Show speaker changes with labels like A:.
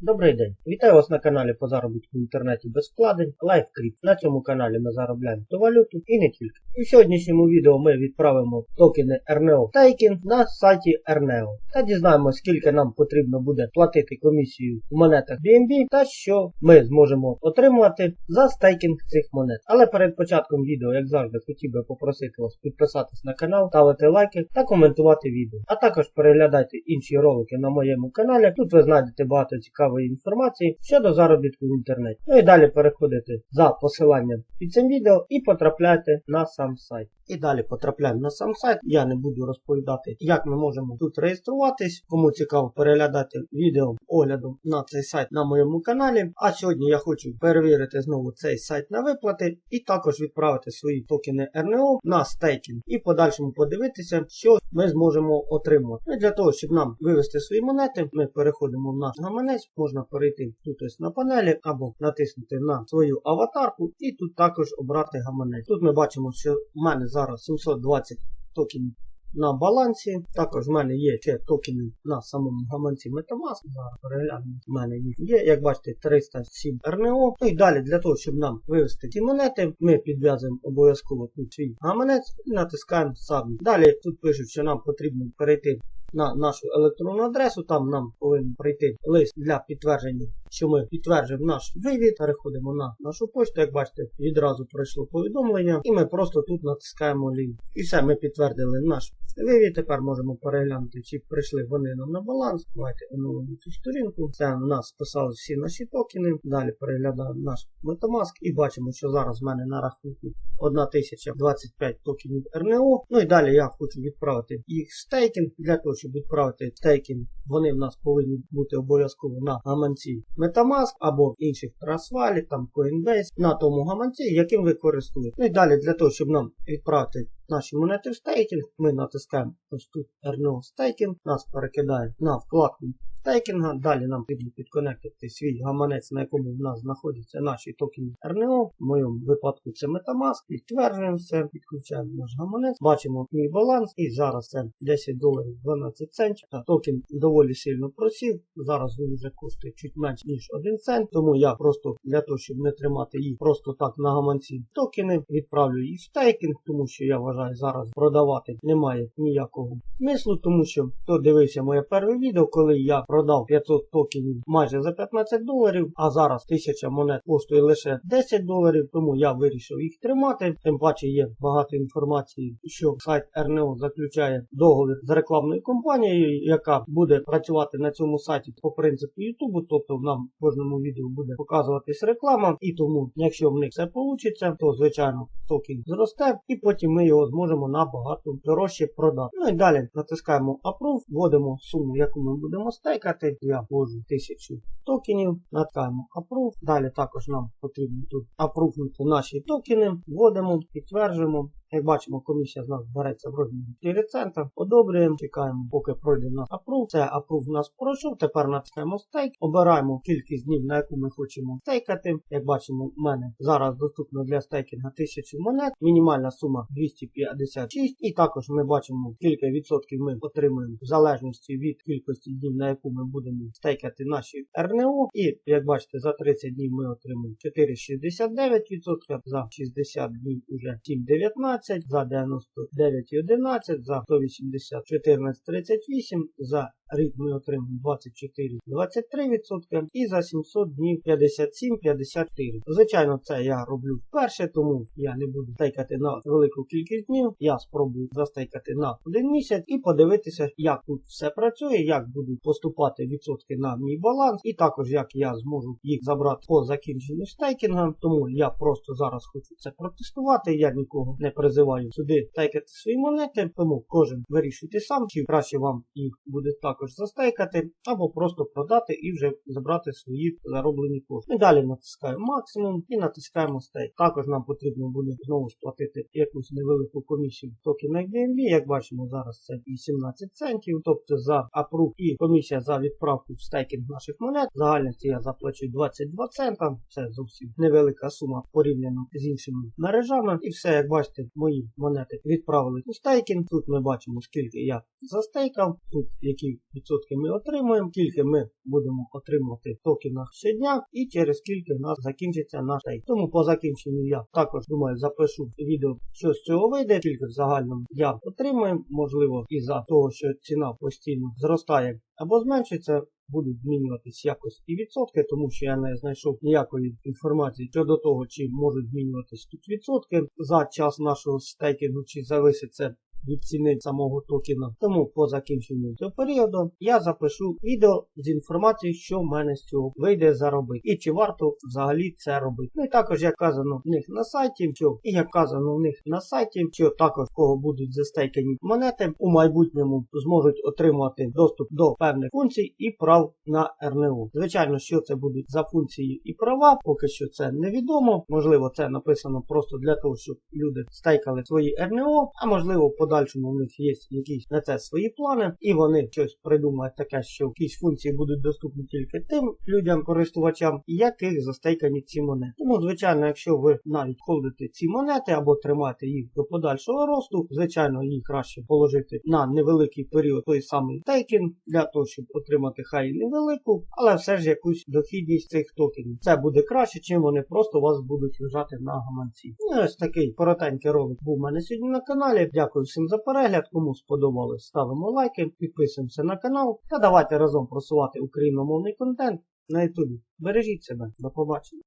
A: Добрий день! Вітаю вас на каналі по заробітку в інтернеті без вкладень LiveCrypt. На цьому каналі ми заробляємо ту валюту і не тільки. В сьогоднішньому відео ми відправимо токени RNO Staking на сайті RNO та дізнаємося, скільки нам потрібно буде платити комісію в монетах BNB та що ми зможемо отримувати за стейкінг цих монет. Але перед початком відео, як завжди, хотів би попросити вас підписатись на канал, ставити лайки та коментувати відео. А також переглядайте інші ролики на моєму каналі. Тут ви знайдете багато цікавої інформації щодо заробітку в інтернеті. Ну і далі переходите за посиланням під цим відео і потрапляйте на сам сайт. І далі потрапляємо на сам сайт. Я не буду розповідати, як ми можемо тут реєструватись. Кому цікаво переглядати відео огляду на цей сайт на моєму каналі. А сьогодні я хочу перевірити знову цей сайт на виплати і також відправити свої токени РНО на стейкінг і подальшому подивитися, що ми зможемо отримати. Ну, і для того, щоб нам вивести свої монети, ми переходимо в наш гаманець. Можна перейти тут ось на панелі або натиснути на свою аватарку і тут також обрати гаманець. Тут ми бачимо, що в мене зараз 720 токенів на балансі. Також в мене є ще токени на самому гаманці Metamask. Зараз переглянемо. В мене їх є. Як бачите, 307 РНО. Ну і далі для того, щоб нам вивести ті монети, ми підв'язуємо обов'язково тут свій гаманець і натискаємо сам. Далі тут пишуть, що нам потрібно перейти на нашу електронну адресу. Там нам повинен прийти лист для підтвердження, що ми підтверджуємо наш вивід. Переходимо на нашу почту. Як бачите, відразу пройшло повідомлення, і ми просто тут натискаємо лінк. І все, ми підтвердили наш вивід. Тепер можемо переглянути, чи прийшли вони нам на баланс. Давайте оновимо цю сторінку. Це у нас списали всі наші токени. Далі переглядаємо наш Metamask і бачимо, що зараз в мене на рахунку 1025 токенів РНО. Ну і далі я хочу відправити їх в стейкінг. Для того, щоб відправити стейкінг, вони в нас повинні бути обов'язково на гаманці Metamask або інших Trustwallet, там Coinbase, на тому гаманці, яким ви користуєтесь. Ну і далі для того, щоб нам відправити наші монети в стейкінг, ми натискаємо ось тут RNO стейкінг, нас перекидає на вкладку стейкінга. Далі нам потрібно підконектити свій гаманець, на якому в нас знаходяться наші токени RNO. В моєму випадку це Metamask. Підтверджуємо все, підключаємо наш гаманець, бачимо мій баланс. І зараз це 10 доларів 12 центів. Токен доволі сильно просів. Зараз він вже коштує чуть менш ніж 1 цент. Тому я просто для того, щоб не тримати їх просто так на гаманці токени, відправлю їх в стейкінг, тому що я вважаю, зараз продавати немає ніякого смислу, тому що хто дивився моє перше відео, коли я продав 500 токенів майже за 15 доларів, а зараз 1000 монет коштує лише 10 доларів, тому я вирішив їх тримати. Тим паче є багато інформації, що сайт РНО заключає договір з рекламною компанією, яка буде працювати на цьому сайті по принципу Ютубу, тобто нам в кожному відео буде показуватись реклама, і тому, якщо в них все вийде, то звичайно токен зросте, і потім ми його зможемо набагато дорожче продати. Ну і далі натискаємо Approve, вводимо суму, яку ми будемо стейкати. Я ввожу 1000 токенів, натискаємо Approve. Далі також нам потрібно тут апрувнути наші токени, вводимо, підтверджуємо. Як бачимо, комісія з нас береться в розмірі 4 цента. Одобрюємо, чекаємо, поки пройде наш апрув. Це апрув в нас пройшов. Тепер натискаємо стейк, обираємо кількість днів, на яку ми хочемо стейкати. Як бачимо, в мене зараз доступно для стейкінга 1000 монет. Мінімальна сума 256. І також ми бачимо, скільки відсотків ми отримуємо в залежності від кількості днів, на яку ми будемо стейкати наші РНО. І як бачите, за 30 днів ми отримуємо 4,69%, за 60 днів уже 7,19%. За 99,11, за 180 14,38, за рік ми отримаємо 24-23% і за 700 днів 57-54%. Звичайно, це я роблю вперше, тому я не буду стейкати на велику кількість днів. Я спробую застейкати на один місяць і подивитися, як тут все працює, як будуть поступати відсотки на мій баланс, і також як я зможу їх забрати по закінченню стейкінга. Тому я просто зараз хочу це протестувати. Я нікого не призиваю сюди стейкати свої монети, тому кожен вирішуйте сам, чи краще вам їх буде так також застейкати, або просто продати і вже забрати свої зароблені кошти. І далі натискаємо максимум і натискаємо стейк. Також нам потрібно буде знову сплатити якусь невелику комісію в токенах BNB. Як бачимо, зараз це 18 центів, тобто за апрув і комісія за відправку в стейкінг наших монет. Загальності я заплачу 22 цента. Це зовсім невелика сума порівняно з іншими мережами. І все, як бачите, мої монети відправили у стейкінг. Тут ми бачимо, скільки я застейкав, тут який ми отримуємо, скільки ми будемо отримувати токенах щодня і через скільки в нас закінчиться наш стейк. Тому по закінченню я також думаю запишу відео, що з цього вийде, скільки в загальному я отримую, можливо, із-за того, що ціна постійно зростає або зменшиться. Будуть змінюватись якось і відсотки, тому що я не знайшов ніякої інформації щодо того, чи можуть змінюватись тут відсотки за час нашого стейкінгу, чи зависить це від ціни самого токена. Тому по закінченню цього періоду я запишу відео з інформацією, що в мене з цього вийде заробити, і чи варто взагалі це робити. Ну і також як казано в них на сайті, що і як казано в них на сайті, що також кого будуть застейкані монети у майбутньому зможуть отримати доступ до певних функцій і прав на РНО. Звичайно, що це будуть за функції і права, поки що це невідомо. Можливо, це написано просто для того, щоб люди стейкали свої РНО, а можливо, в подальшому в них є якісь на це свої плани, і вони щось придумають таке, що якісь функції будуть доступні тільки тим людям, користувачам, яких застейкані ці монети. Тому, звичайно, якщо ви навіть холдите ці монети або тримаєте їх до подальшого росту, звичайно, їх краще положити на невеликий період той самий стейкінг, для того, щоб отримати хай невелику, але все ж якусь дохідність цих токенів. Це буде краще, чим вони просто у вас будуть лежати на гаманці. Ну, ось такий коротенький ролик був у мене сьогодні на каналі. Дякую всім за перегляд. Кому сподобалось, ставимо лайки, підписуємося на канал та давайте разом просувати україномовний контент на ютубі. Бережіть себе, до побачення.